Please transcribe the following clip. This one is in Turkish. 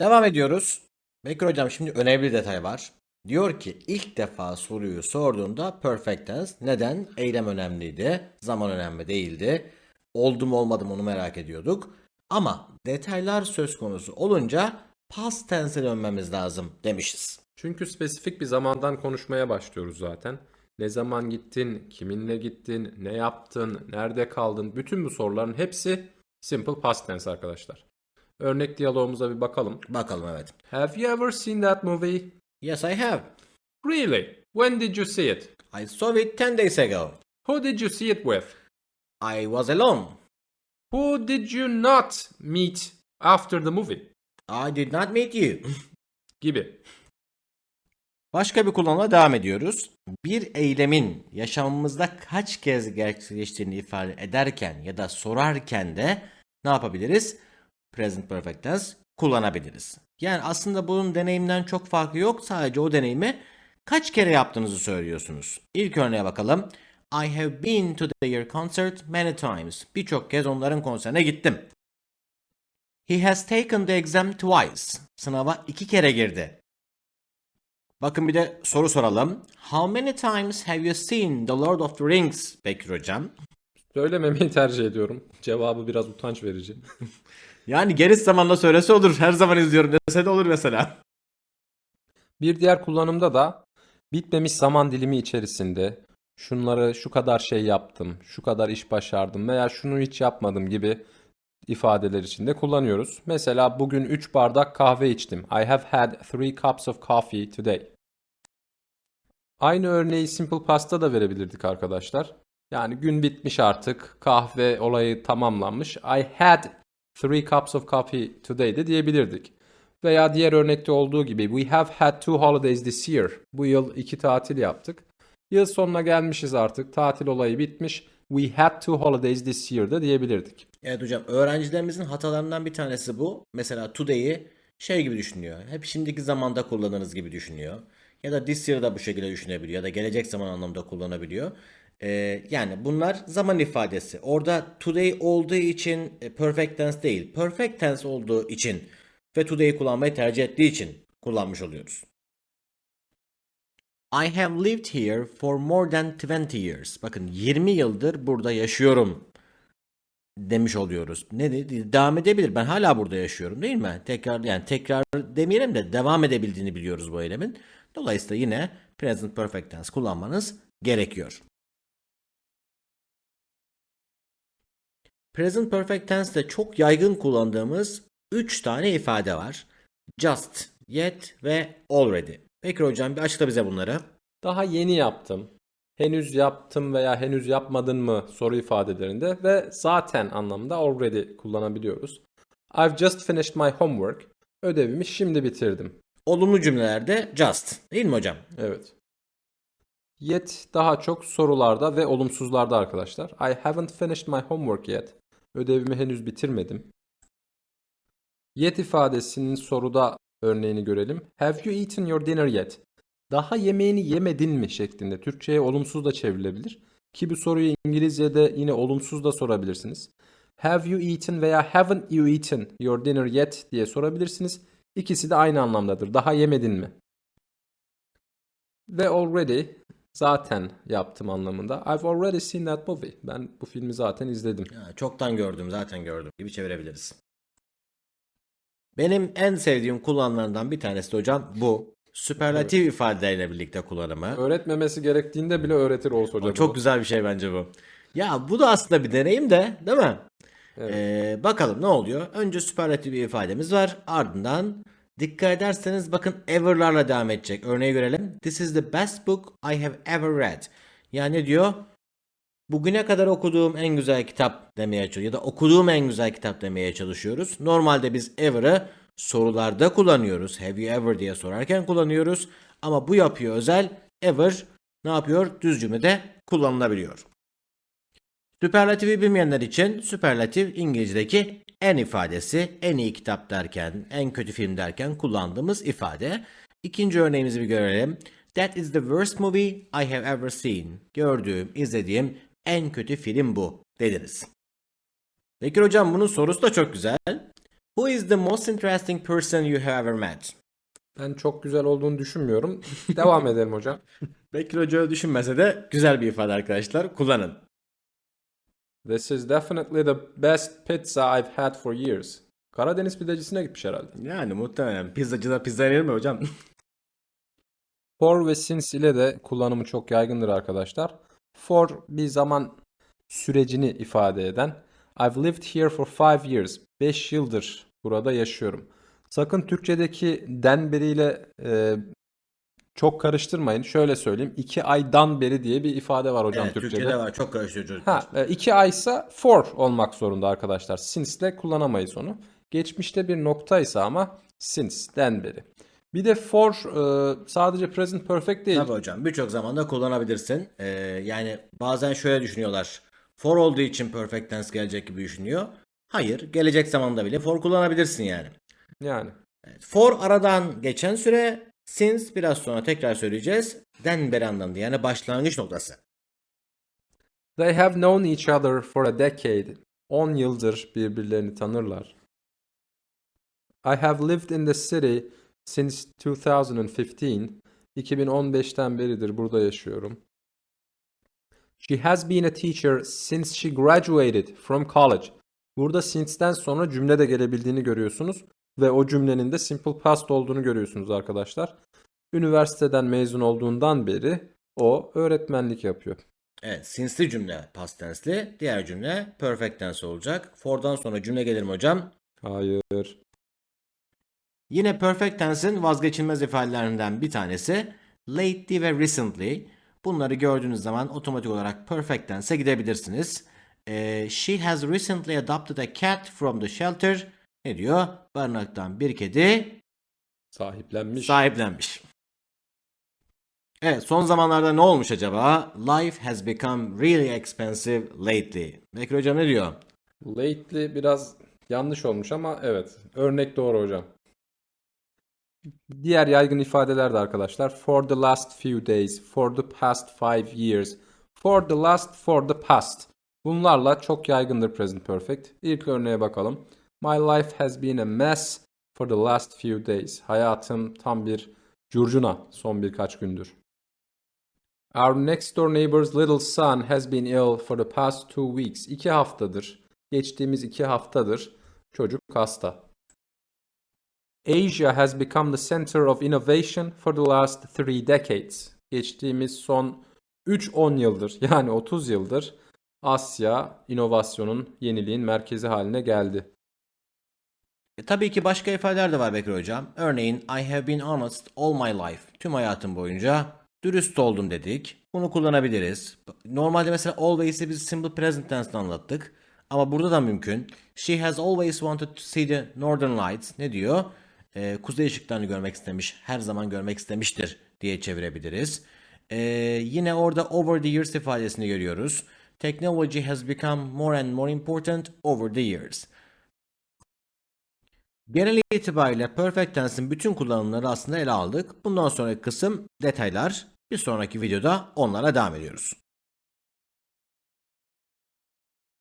Devam ediyoruz. Bekir hocam şimdi önemli detay var. Diyor ki ilk defa soruyu sorduğunda perfect tense. Neden? Eylem önemliydi. Zaman önemli değildi. Oldu mu olmadı mı onu merak ediyorduk. Ama detaylar söz konusu olunca past tense'e dönmemiz lazım demişiz. Çünkü spesifik bir zamandan konuşmaya başlıyoruz zaten. Ne zaman gittin, kiminle gittin, ne yaptın, nerede kaldın? Bütün bu soruların hepsi simple past tense arkadaşlar. Örnek diyalogumuza bir bakalım. Bakalım evet. Have you ever seen that movie? Yes I have. Really? When did you see it? I saw it 10 days ago. Who did you see it with? I was alone. Who did you not meet after the movie? I did not meet you. Gibi. Başka bir kullanımla devam ediyoruz. Bir eylemin yaşamımızda kaç kez gerçekleştiğini ifade ederken ya da sorarken de ne yapabiliriz? Present Perfect Tense kullanabiliriz. Yani aslında bunun deneyimden çok farkı yok. Sadece o deneyimi kaç kere yaptığınızı söylüyorsunuz. İlk örneğe bakalım. I have been to their concert many times. Birçok kez onların konserine gittim. He has taken the exam twice. Sınava iki kere girdi. Bakın bir de soru soralım. How many times have you seen The Lord of the Rings? Bekir hocam. Söylememeyi tercih ediyorum. Cevabı biraz utanç verici. Yani geniş zamanda söylese olur. Her zaman izliyorum dese de olur mesela. Bir diğer kullanımda da bitmemiş zaman dilimi içerisinde şunları şu kadar şey yaptım, şu kadar iş başardım veya şunu hiç yapmadım gibi ifadeler içinde kullanıyoruz. Mesela bugün 3 bardak kahve içtim. I have had 3 cups of coffee today. Aynı örneği simple past'ta da verebilirdik arkadaşlar. Yani gün bitmiş artık, kahve olayı tamamlanmış. I had 3 cups of coffee today de diyebilirdik. Veya diğer örnekte olduğu gibi we have had two holidays this year. Bu yıl iki tatil yaptık. Yıl sonuna gelmişiz artık. Tatil olayı bitmiş. We had two holidays this year da diyebilirdik. Evet hocam öğrencilerimizin hatalarından bir tanesi bu. Mesela today'i şey gibi düşünüyor. Hep şimdiki zamanda kullanırız gibi düşünüyor. Ya da this year'da bu şekilde düşünebiliyor. Ya da gelecek zaman anlamda kullanabiliyor. Ee, yani bunlar zaman ifadesi. Orada today olduğu için e, perfect tense değil. Perfect tense olduğu için ve today'i kullanmayı tercih ettiği için kullanmış oluyoruz. I have lived here for more than 20 years. Bakın 20 yıldır burada yaşıyorum demiş oluyoruz. Ne dedi? Devam edebilir. Ben hala burada yaşıyorum değil mi? Tekrar yani tekrar demeyelim de devam edebildiğini biliyoruz bu eylemin. Dolayısıyla yine present perfect tense kullanmanız gerekiyor. Present perfect tense'de çok yaygın kullandığımız 3 tane ifade var. Just, yet ve already. Bekir hocam bir açıkla bize bunları. Daha yeni yaptım. Henüz yaptım veya henüz yapmadın mı soru ifadelerinde ve zaten anlamında already kullanabiliyoruz. I've just finished my homework. Ödevimi şimdi bitirdim. Olumlu cümlelerde just değil mi hocam? Evet. Yet daha çok sorularda ve olumsuzlarda arkadaşlar. I haven't finished my homework yet. Ödevimi henüz bitirmedim. Yet ifadesinin soruda örneğini görelim. Have you eaten your dinner yet? Daha yemeğini yemedin mi şeklinde Türkçe'ye olumsuz da çevrilebilir. Ki bu soruyu İngilizce'de yine olumsuz da sorabilirsiniz. Have you eaten veya haven't you eaten your dinner yet diye sorabilirsiniz. İkisi de aynı anlamdadır. Daha yemedin mi? Ve already zaten yaptım anlamında. I've already seen that movie. Ben bu filmi zaten izledim. Ya, çoktan gördüm, zaten gördüm gibi çevirebiliriz. Benim en sevdiğim kullanımlarından bir tanesi de hocam bu. Süperlatif ifadeleriyle birlikte kullanımı. Öğretmemesi gerektiğinde bile öğretir Oğuz Hoca. Çok bunu. güzel bir şey bence bu. Ya bu da aslında bir deneyim de değil mi? Evet. Ee, bakalım ne oluyor? Önce süperlatif bir ifademiz var. Ardından dikkat ederseniz bakın ever'larla devam edecek. Örneği görelim. This is the best book I have ever read. Yani diyor? Bugüne kadar okuduğum en güzel kitap demeye çalışıyoruz. Ya da okuduğum en güzel kitap demeye çalışıyoruz. Normalde biz ever'ı sorularda kullanıyoruz. Have you ever diye sorarken kullanıyoruz. Ama bu yapıyor özel. Ever ne yapıyor? Düz cümlede kullanılabiliyor. Süperlatifi bilmeyenler için süperlatif İngilizce'deki en ifadesi en iyi kitap derken, en kötü film derken kullandığımız ifade. İkinci örneğimizi bir görelim. That is the worst movie I have ever seen. Gördüğüm, izlediğim en kötü film bu dediniz. Bekir hocam bunun sorusu da çok güzel. Who is the most interesting person you have ever met? Ben çok güzel olduğunu düşünmüyorum. Devam edelim hocam. Bekir Hoca öyle düşünmese de güzel bir ifade arkadaşlar. Kullanın. This is definitely the best pizza I've had for years. Karadeniz pidecısına gitmiş herhalde. Yani muhtemelen pizzacıda pizza yenir mi hocam? For ve since ile de kullanımı çok yaygındır arkadaşlar. For bir zaman sürecini ifade eden. I've lived here for five years. 5 yıldır burada yaşıyorum. Sakın Türkçedeki den beriyle e, çok karıştırmayın. Şöyle söyleyeyim. 2 aydan beri diye bir ifade var hocam evet, Türkçede. Türkçe'de var. Çok çocuklar. Ha, e, iki ay ise for olmak zorunda arkadaşlar. Since ile kullanamayız onu. Geçmişte bir noktaysa ama since'den beri. Bir de for e, sadece present perfect değil. Tabii hocam. Birçok zamanda kullanabilirsin. Ee, yani bazen şöyle düşünüyorlar. For olduğu için perfect tense gelecek gibi düşünüyor. Hayır. Gelecek zamanda bile for kullanabilirsin yani. Yani. Evet, For aradan geçen süre. Since biraz sonra tekrar söyleyeceğiz. Den beri anlamında yani başlangıç noktası. They have known each other for a decade. 10 yıldır birbirlerini tanırlar. I have lived in the city since 2015. 2015'ten beridir burada yaşıyorum. She has been a teacher since she graduated from college. Burada since'ten sonra cümle de gelebildiğini görüyorsunuz ve o cümlenin de simple past olduğunu görüyorsunuz arkadaşlar. Üniversiteden mezun olduğundan beri o öğretmenlik yapıyor. Evet, since'li cümle past tense'li, diğer cümle perfect tense olacak. For'dan sonra cümle gelir mi hocam? Hayır. Yine perfect tense'in vazgeçilmez ifadelerinden bir tanesi lately ve recently. Bunları gördüğünüz zaman otomatik olarak perfect tense'e gidebilirsiniz. Ee, she has recently adopted a cat from the shelter. Ne diyor? Barınaktan bir kedi Sahiplenmiş. sahiplenmiş. Evet son zamanlarda ne olmuş acaba? Life has become really expensive lately. Bekir hocam ne diyor? Lately biraz yanlış olmuş ama evet. Örnek doğru hocam. Diğer yaygın ifadeler de arkadaşlar. For the last few days, for the past five years, for the last, for the past. Bunlarla çok yaygındır present perfect. İlk örneğe bakalım. My life has been a mess for the last few days. Hayatım tam bir curcuna son birkaç gündür. Our next door neighbor's little son has been ill for the past two weeks. İki haftadır, geçtiğimiz iki haftadır çocuk hasta. Asia has become the center of innovation for the last three decades. Geçtiğimiz son 3-10 yıldır yani 30 yıldır Asya inovasyonun, yeniliğin merkezi haline geldi. E, tabii ki başka ifadeler de var Bekir hocam. Örneğin I have been honest all my life. Tüm hayatım boyunca dürüst oldum dedik. Bunu kullanabiliriz. Normalde mesela always'i biz simple present tense'de anlattık. Ama burada da mümkün. She has always wanted to see the northern lights. Ne diyor? Ee, kuzey ışıklarını görmek istemiş. Her zaman görmek istemiştir diye çevirebiliriz. Ee, yine orada over the years ifadesini görüyoruz. Technology has become more and more important over the years. Genel itibariyle perfect tense'in bütün kullanımları aslında ele aldık. Bundan sonraki kısım detaylar. Bir sonraki videoda onlara devam ediyoruz.